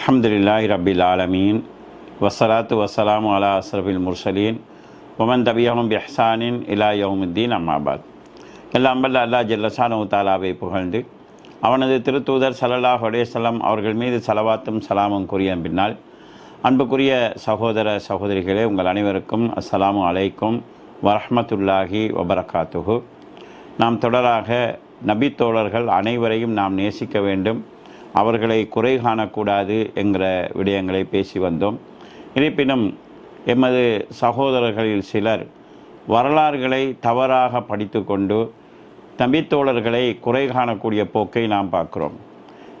அல்ஹம்துலில்லாஹி ரபில் ஆலமீன் வசலாத்து வசலாம் அலா அஸ்ரஃபில் முர்சலீன் ஒமன் தபியகம் பெஹ்சானின் இலா யவுமுத்தீன் அம்மாபாத் எல்லாம் வல்ல அல்லா ஜல்லசானு தாலாவை புகழ்ந்து அவனது திருத்தூதர் சல்லல்லாஹ் அலேசல்லாம் அவர்கள் மீது சலவாத்தும் சலாமும் கூறிய பின்னால் அன்புக்குரிய சகோதர சகோதரிகளே உங்கள் அனைவருக்கும் அஸ்ஸலாமு அலைக்கும் வரஹமத்துல்லாஹி வபரகாத்துஹு. நாம் தொடராக நபி தோழர்கள் அனைவரையும் நாம் நேசிக்க வேண்டும். அவர்களை குறை காணக்கூடாது என்கிற விடயங்களை பேசி வந்தோம். இருப்பினும் எமது சகோதரர்களில் சிலர் வரலாறுகளை தவறாக படித்து கொண்டு தம்பித்தோழர்களை குறை காணக்கூடிய போக்கை நாம் பார்க்கிறோம்.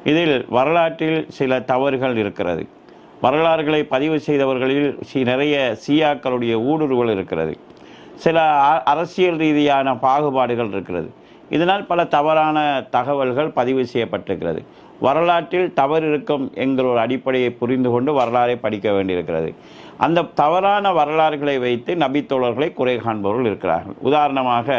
இதில் வரலாற்றில் சில தவறுகள் இருக்கிறது. வரலாறுகளை பதிவு செய்தவர்களில் நிறைய சியாக்களுடைய ஊடுருவல் இருக்கிறது. சில அ- அரசியல் ரீதியான பாகுபாடுகள் இருக்கிறது. இதனால் பல தவறான தகவல்கள் பதிவு செய்யப்பட்டிருக்கிறது. வரலாற்றில் தவறு இருக்கும் என்கிற ஒரு அடிப்படையை புரிந்து கொண்டு வரலாறை படிக்க வேண்டியிருக்கிறது. அந்த தவறான வரலாறுகளை வைத்து நபித்தோழர்களை குறை காண்பவர்கள் இருக்கிறார்கள். உதாரணமாக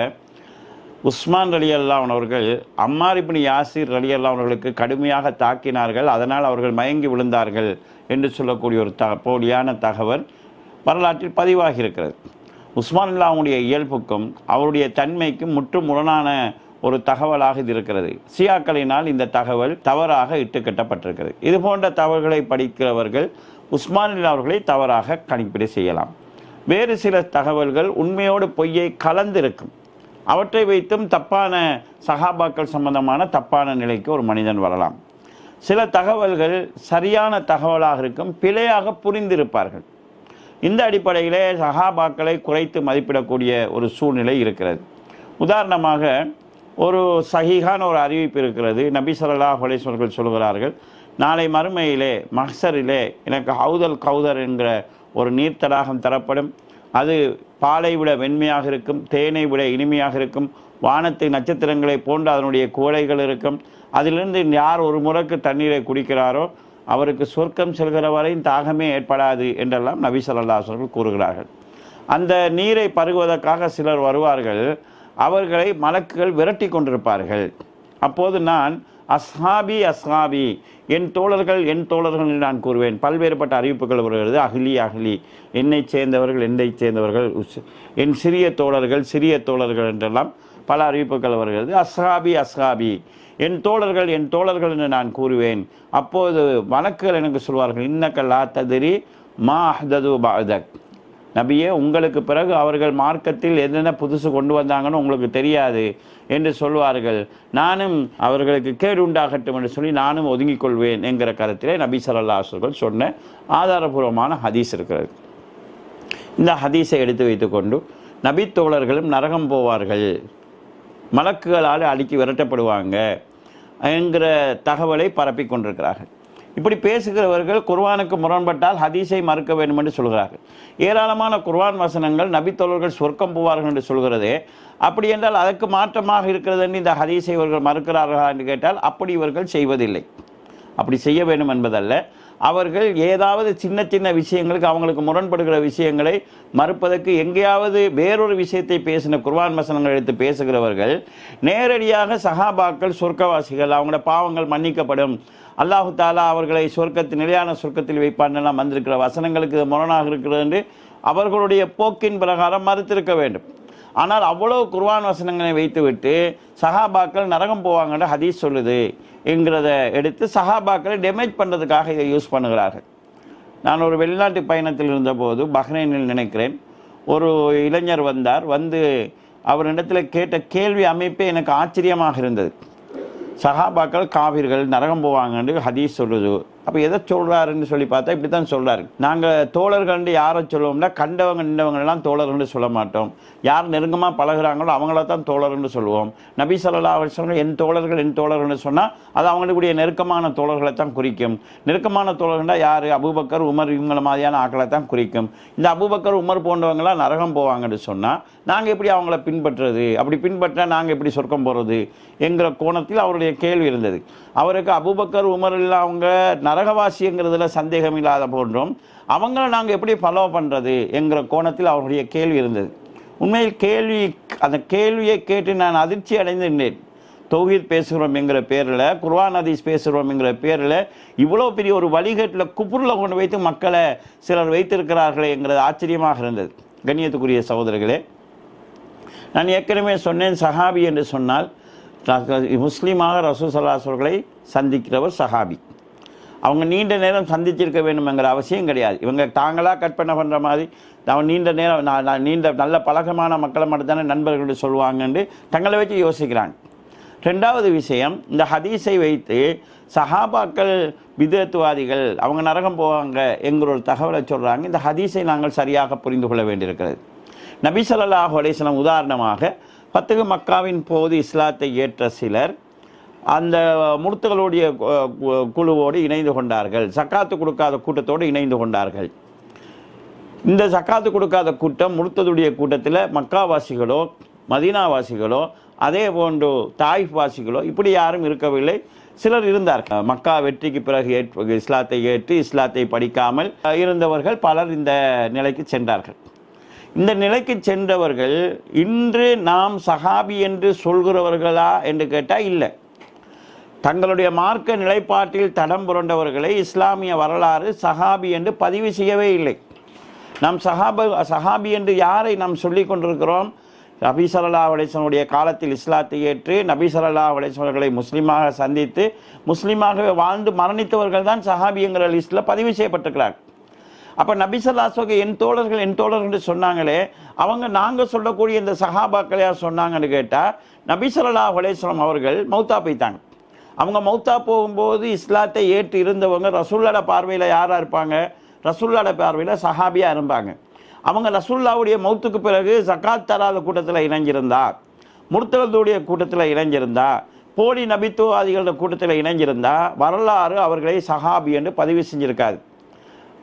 உஸ்மான் ரலி அல்லாஹ் அவர்கள் அம்மார் இப்னி யாசிர் ரலி அல்லாஹ் அவர்களுக்கு கடுமையாக தாக்கினார்கள். அதனால் அவர்கள் மயங்கி விழுந்தார்கள் என்று சொல்லக்கூடிய ஒரு த போலியான தகவல் வரலாற்றில் பதிவாகி இருக்கிறது உஸ்மான் அல்லாவுடைய இயல்புக்கும் அவருடைய தன்மைக்கும் முற்றும் முரணான ஒரு தகவலாக இது இருக்கிறது. சியாக்களினால் இந்த தகவல் தவறாக இட்டுக்கட்டப்பட்டிருக்கிறது. இது போன்ற தகவல்களை படிக்கிறவர்கள் உஸ்மானில் அவர்களை தவறாக கணிப்பீடு செய்யலாம். வேறு சில தகவல்கள் உண்மையோடு பொய்யை கலந்திருக்கும். அவற்றை வைத்தும் தப்பான சகாபாக்கள் சம்பந்தமான தப்பான நிலைக்கு ஒரு மனிதன் வரலாம். சில தகவல்கள் சரியான தகவலாக இருக்கும் பிழையாக புரிந்திருப்பார்கள். இந்த அடிப்படையிலே சகாபாக்களை குறைத்து மதிப்பிடக்கூடிய ஒரு சூழ்நிலை இருக்கிறது. உதாரணமாக ஒரு சகிகான ஒரு அறிவிப்பு இருக்கிறது. நபி ஸல்லல்லாஹு சொல்கிறார்கள் நாளை மறுமையிலே மஹ்சரிலே எனக்கு ஹவுதல் கௌதர் என்கிற ஒரு நீர்த்தடாகம் தரப்படும். அது பாலை விட வெண்மையாக இருக்கும் தேனை விட இனிமையாக இருக்கும் வானத்து நட்சத்திரங்களை போன்று அதனுடைய கோடைகள் இருக்கும். அதிலிருந்து யார் ஒரு முறைக்கு தண்ணீரை குடிக்கிறாரோ அவருக்கு சொர்க்கம் செல்கிற வரையும் தாகமே ஏற்படாது என்றெல்லாம் நபி ஸல்லல்லாஹு கூறுகிறார்கள். அந்த நீரை பருகுவதற்காக சிலர் வருவார்கள். அவர்களை மலக்குகள் விரட்டி கொண்டிருப்பார்கள். அப்போது நான் அஸ்ஹாபி அஸ்ஹாபி என் தோழர்கள் என் தோழர்கள் என்று நான் கூறுவேன். பல்வேறுபட்ட அறிவிப்புகள் வருகிறது அகிலி அகிலி என்னைச் சேர்ந்தவர்கள் என்னைச் சேர்ந்தவர்கள் உஸ்- என் சிறிய தோழர்கள் சிறிய தோழர்கள் என்றெல்லாம் பல அறிவிப்புகள் வருகிறது அஸ்ஹாபி அஸ்ஹாபி என் தோழர்கள் என் தோழர்கள் என்று நான் கூறுவேன். அப்போது வழக்குகள் எனக்கு சொல்வார்கள் இன்னக்கல்லா ததிரி மா அஹ்தது பாதக் நபியே உங்களுக்கு பிறகு அவர்கள் மார்க்கத்தில் என்னென்ன புதுசு கொண்டு வந்தாங்கன்னு உங்களுக்கு தெரியாது என்று சொல்வார்கள். நானும் அவர்களுக்கு கேடு உண்டாகட்டும் என்று சொல்லி நானும் ஒதுங்கிக் கொள்வேன் என்கிற கருத்திலே நபி ஸல்லல்லாஹு அலைஹி சொன்ன ஆதாரபூர்வமான ஹதீஸ் இருக்கிறது. இந்த ஹதீஸை எடுத்து வைத்துக்கொண்டு நபி தோழர்களும் நரகம் போவார்கள். மலக்குகளால் அழுக்கி விரட்டப்படுவாங்க என்கிற தகவலை பரப்பி கொண்டிருக்கிறார்கள். இப்படி பேசுகிறவர்கள் குர்வானுக்கு முரண்பட்டால் ஹதீஸை மறுக்க வேண்டும் என்று சொல்கிறார்கள். ஏராளமான குர்வான் வசனங்கள் நபித்தோழர்கள் சொர்க்கம் போவார்கள் என்று சொல்கிறதே. அப்படி என்றால் அதற்கு மாற்றமாக இருக்கிறது என்று இந்த ஹதீஸை இவர்கள் மறுக்கிறார்களா என்று கேட்டால் அப்படி இவர்கள் செய்வதில்லை. அப்படி செய்ய வேண்டும் என்பதல்ல. அவர்கள் ஏதாவது சின்ன சின்ன விஷயங்களுக்கு அவங்களுக்கு முரண்படுகிற விஷயங்களை மறுப்பதற்கு எங்கேயாவது வேறொரு விஷயத்தை பேசின குர்வான் வசனங்கள் எடுத்து பேசுகிறவர்கள் நேரடியாக சஹாபாக்கள் சொர்க்கவாசிகள் அவங்களோட பாவங்கள் மன்னிக்கப்படும். அல்லாஹு தாலா அவர்களை சொர்க்கத்தில் நிலையான சொர்க்கத்தில் வைப்பான்லாம் வந்திருக்கிற வசனங்களுக்கு இது முரணாக இருக்கிறது என்று அவர்களுடைய போக்கின் பிரகாரம் மறுத்திருக்க வேண்டும். ஆனால் அவ்வளவு குர்வான் வசனங்களை வைத்துவிட்டு சஹாபாக்கள் நரகம் போவாங்கன்ற ஹதீஸ் சொல்லுது என்கிறத எடுத்து சஹாபாக்களை டேமேஜ் பண்ணுறதுக்காக இதை யூஸ் பண்ணுகிறார்கள். நான் ஒரு வெளிநாட்டு பயணத்தில் இருந்தபோது பஹ்ரைனில் நினைக்கிறேன். ஒரு இளைஞர் வந்தார் வந்து அவரிடத்தில் கேட்ட கேள்வி அமைப்பே எனக்கு ஆச்சரியமாக இருந்தது. சஹாபாக்கள் காவிர்கள் நரகம் போவாங்கன்னு ஹதீஸ் சொல்லுது. அப்போ எதை சொல்கிறாருன்னு சொல்லி பார்த்தா இப்படி தான் சொல்கிறாரு நாங்கள் தோழர்கள்னு யாரை சொல்லுவோம்னா கண்டவங்க நின்றவங்களெல்லாம் தோழர்கள்னு சொல்ல மாட்டோம். யார் நெருக்கமாக பழகுறாங்களோ அவங்கள தான் தோழர்கள்னு சொல்லுவோம். நபி சொல்லலா அவர் சொன்ன என் தோழர்கள் என் தோழர்கள்னு சொன்னால் அது அவங்களுடைய நெருக்கமான தோழர்களை தான் குறிக்கும். நெருக்கமான தோழர்கள்னா யார்? அபூபக்கர் உமர் இவங்கள மாதிரியான ஆக்களை தான் குறிக்கும். இந்த அபூபக்கர் உமர் போன்றவங்களாம் நரகம் போவாங்கன்னு சொன்னால் நாங்கள் எப்படி அவங்கள பின்பற்றுறது? அப்படி பின்பற்றினா நாங்கள் எப்படி சொர்க்கம் போகிறது என்கிற கோணத்தில் அவருடைய கேள்வி இருந்தது. அவருக்கு அபூபக்கர் உமர் எல்லாம் அவங்க நரகவாசிங்கிறதுல சந்தேகம் இல்லாத போன்றும் அவங்கள நாங்கள் எப்படி ஃபாலோ பண்ணுறது என்கிற கோணத்தில் அவருடைய கேள்வி இருந்தது. உண்மையில் கேள்வி அந்த கேள்வியை கேட்டு நான் அதிர்ச்சி அடைந்திருந்தேன் தௌஹீத் பேசுகிறோம் என்கிற பேரில் குர்வான் ஹதீஸ் பேசுகிறோம் என்கிற பேரில் இவ்வளோ பெரிய ஒரு வழிகேட்டில் குப்புரில் கொண்டு வைத்து மக்களை சிலர் வைத்திருக்கிறார்களே என்கிறது ஆச்சரியமாக இருந்தது. கண்ணியத்துக்குரிய சகோதரர்களே நான் ஏற்கனவே சொன்னேன் சஹாபி என்று சொன்னால் முஸ்லீமாக ரசூசல்லாஸ் அவர்களை சந்திக்கிறவர் சஹாபி. அவங்க நீண்ட நேரம் சந்திச்சிருக்க வேண்டுமெங்கிற அவசியம் கிடையாது. இவங்க தாங்களாக கற்பனை பண்ணுற மாதிரி அவன் நீண்ட நேரம் நான் நான் நீண்ட நல்ல பழக்கமான மக்களை மட்டும்தானே நண்பர்கள் சொல்லுவாங்கன்னு தங்களை வச்சு யோசிக்கிறாங்க. ரெண்டாவது விஷயம் இந்த ஹதீஸை வைத்து சஹாபாக்கள் விதத்துவாதிகள் அவங்க நரகம் போவாங்க என்கிற ஒரு தகவலை சொல்கிறாங்க இந்த ஹதீஸை நாங்கள் சரியாக புரிந்து கொள்ள வேண்டியிருக்கிறது. நபி ஸல்லல்லாஹு அலைஹி உதாரணமாக பத்துக மக்காவின் போது இஸ்லாத்தை ஏற்ற சிலர் அந்த முர்த்துகளுடைய கு- கு- குழுவோடு இணைந்து கொண்டார்கள். சக்காத்து கொடுக்காத கூட்டத்தோடு இணைந்து கொண்டார்கள். இந்த சக்காத்து கொடுக்காத கூட்டம் முர்த்ததுடைய கூட்டத்தில் மக்காவாசிகளோ மதீனாவாசிகளோ அதே போன்று தாயிஃப் வாசிகளோ இப்படி யாரும் இருக்கவில்லை. சிலர் இருந்தார்கள் மக்கா வெற்றிக்கு பிறகு ஏற்று இஸ்லாத்தை ஏற்று இஸ்லாத்தை படிக்காமல் இருந்தவர்கள் பலர் இந்த நிலைக்கு சென்றார்கள். இந்த நிலைக்கு சென்றவர்கள் இன்று நாம் சஹாபி என்று சொல்கிறவர்களா என்று கேட்டால் இல்லை. தங்களுடைய மார்க்க நிலைப்பாட்டில் தடம் புரண்டவர்களை இஸ்லாமிய வரலாறு சஹாபி என்று பதிவு செய்யவே இல்லை. நாம் சஹாப சஹாபி என்று யாரை நாம் சொல்லிக் கொண்டிருக்கிறோம்? நபி ஸல்லல்லாஹு காலத்தில் இஸ்லாத்தை ஏற்று நபி ஸல்லல்லாஹு முஸ்லீமாக சந்தித்து முஸ்லீமாகவே வாழ்ந்து மரணித்தவர்கள் தான் சஹாபிங்கிற லிஸ்ட்டில் பதிவு செய்யப்பட்டிருக்கிறார் அப்போ நபி ஸல்லல்லாஹு என் தோழர்கள் என் தோழர்கள் என்று சொன்னாங்களே அவங்க நாங்கள் சொல்லக்கூடிய இந்த சஹாபாக்களையா சொன்னாங்கன்னு கேட்டால் நபி ஸல்லல்லாஹு அவர்கள் மௌத்தா போய்த்தாங்க அவங்க மௌத்தா போகும்போது இஸ்லாத்தை ஏற்று இருந்தவங்க ரசூல்லோட பார்வையில் யாராக இருப்பாங்க? ரசூல்லோட பார்வையில் சஹாபியாக இருப்பாங்க அவங்க ரசூல்லாவுடைய மௌத்துக்கு பிறகு ஜக்காத் தராத கூட்டத்தில் இணைஞ்சிருந்தா முர்த்தகத்துடைய கூட்டத்தில் இணைஞ்சிருந்தா போலி நபித்துவாதிகளோட கூட்டத்தில் இணைஞ்சிருந்தா வரலாறு அவர்களை சஹாபி என்று பதிவு செஞ்சுருக்காது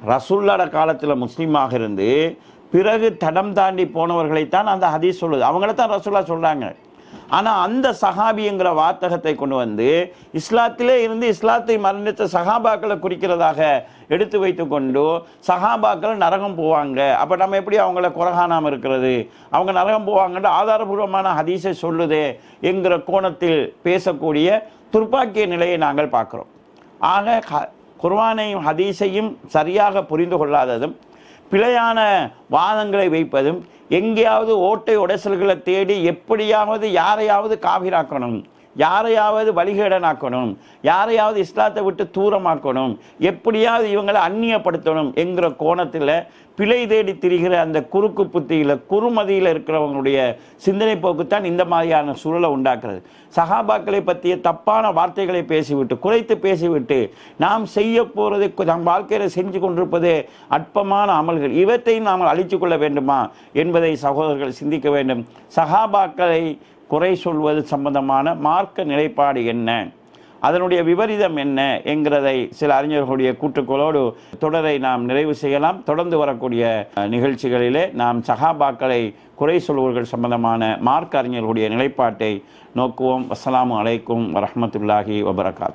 ரசூல்லாட காலத்தில் முஸ்லீமாக இருந்து பிறகு தடம் தாண்டி போனவர்களைத்தான் அந்த ஹதீஸ் சொல்லுது. அவங்கள தான் ரசூல்லா சொல்கிறாங்க ஆனால் அந்த சஹாபிங்கிற வார்த்தகத்தை கொண்டு வந்து இஸ்லாத்திலே இருந்து இஸ்லாத்தை மரணித்த சஹாபாக்களை குறிக்கிறதாக எடுத்து வைத்து கொண்டு சஹாபாக்கள் நரகம் போவாங்க. அப்போ நம்ம எப்படி அவங்கள குறகானாமல் இருக்கிறது? அவங்க நரகம் போவாங்கன்ற ஆதாரபூர்வமான ஹதீஸை சொல்லுதே என்கிற கோணத்தில் பேசக்கூடிய துர்ப்பாக்கிய நிலையை நாங்கள் பார்க்குறோம். ஆக ஹ- ஹதீஸையும் சரியாக புரிந்து கொள்ளாததும் பிழையான வாதங்களை வைப்பதும் எங்கேயாவது ஓட்டை உடைசல்களை தேடி எப்படியாவது யாரையாவது காவிராக்கணும் யாரையாவது வழிகேடனாக்கணும். யாரையாவது இஸ்லாத்தை விட்டு தூரமாக்கணும். எப்படியாவது இவங்களை அந்நியப்படுத்தணும் என்கிற கோணத்தில் பிழை தேடி திரிகிற அந்த குறுக்கு புத்தியில் குறுமதியில் இருக்கிறவங்களுடைய சிந்தனை போக்குத்தான் இந்த மாதிரியான சூழலை உண்டாக்குறது. சகாபாக்களை பற்றிய தப்பான வார்த்தைகளை பேசிவிட்டு குறைத்து பேசிவிட்டு நாம் செய்ய போகிறது நம் வாழ்க்கையில் செஞ்சு கொண்டிருப்பது அற்பமான அமல்கள். இவற்றையும் நாம் அழித்து கொள்ள வேண்டுமா என்பதை சகோதரர்கள் சிந்திக்க வேண்டும். சகாபாக்களை குறை சொல்வது சம்பந்தமான மார்க்க நிலைப்பாடு என்ன? அதனுடைய விபரீதம் என்ன? என்கிறதை சில அறிஞர்களுடைய கூட்டுக்களோடு தொடரை நாம் நிறைவு செய்யலாம். தொடர்ந்து வரக்கூடிய நிகழ்ச்சிகளிலே நாம் சஹாபாக்களை குறை சொல்வர்கள் சம்பந்தமான மார்க்க அறிஞர்களுடைய நிலைப்பாட்டை நோக்குவோம். அஸ்ஸலாமு அலைக்கும் வரமத்துல்லாஹி வபரகாத்.